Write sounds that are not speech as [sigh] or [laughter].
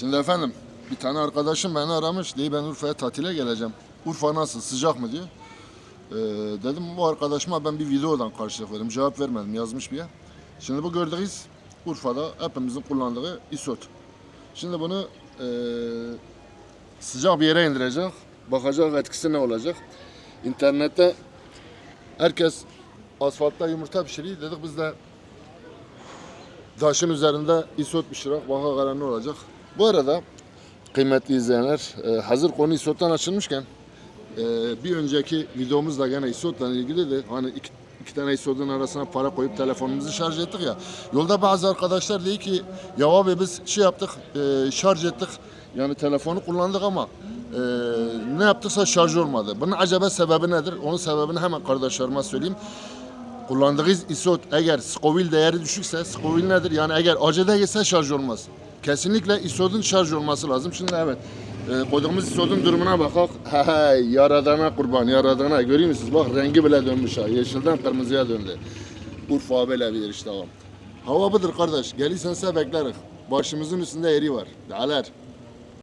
Şimdi efendim bir tane arkadaşım beni aramış. Diye ben Urfa'ya tatile geleceğim. Urfa nasıl sıcak mı diyor. Ee, dedim bu arkadaşıma ben bir videodan karşılık verdim. Cevap vermedim yazmış bir yer. Şimdi bu gördüğünüz Urfa'da hepimizin kullandığı isot. Şimdi bunu eee, sıcak bir yere indirecek. Bakacak etkisi ne olacak. İnternette herkes asfaltta yumurta pişiriyor. Dedik biz de taşın üzerinde isot pişirek bakalım ne olacak. Bu arada kıymetli izleyenler e, hazır konu isottan açılmışken e, bir önceki videomuzda gene isotla ilgiliydi. Hani iki, iki tane isotun arasına para koyup telefonumuzu şarj ettik ya. Yolda bazı arkadaşlar dedi ki ya abi biz şey yaptık e, şarj ettik yani telefonu kullandık ama ne yaptıksa şarj olmadı. Bunun acaba sebebi nedir? Onun sebebini hemen kardeşlerime söyleyeyim kullandığınız isot eğer Scoville değeri düşükse Scoville nedir? Yani eğer acıda gitse şarj olmaz. Kesinlikle isotun şarj olması lazım. Şimdi evet e, koyduğumuz isotun durumuna bakak. [laughs] Hey, yaradana kurban yaradana görüyor musunuz? Bak rengi bile dönmüş ha. Yeşilden kırmızıya döndü. Urfa böyle bir işte. Hava budur kardeş. Gelirsen size bekleriz. Başımızın üstünde eri var. Dalar.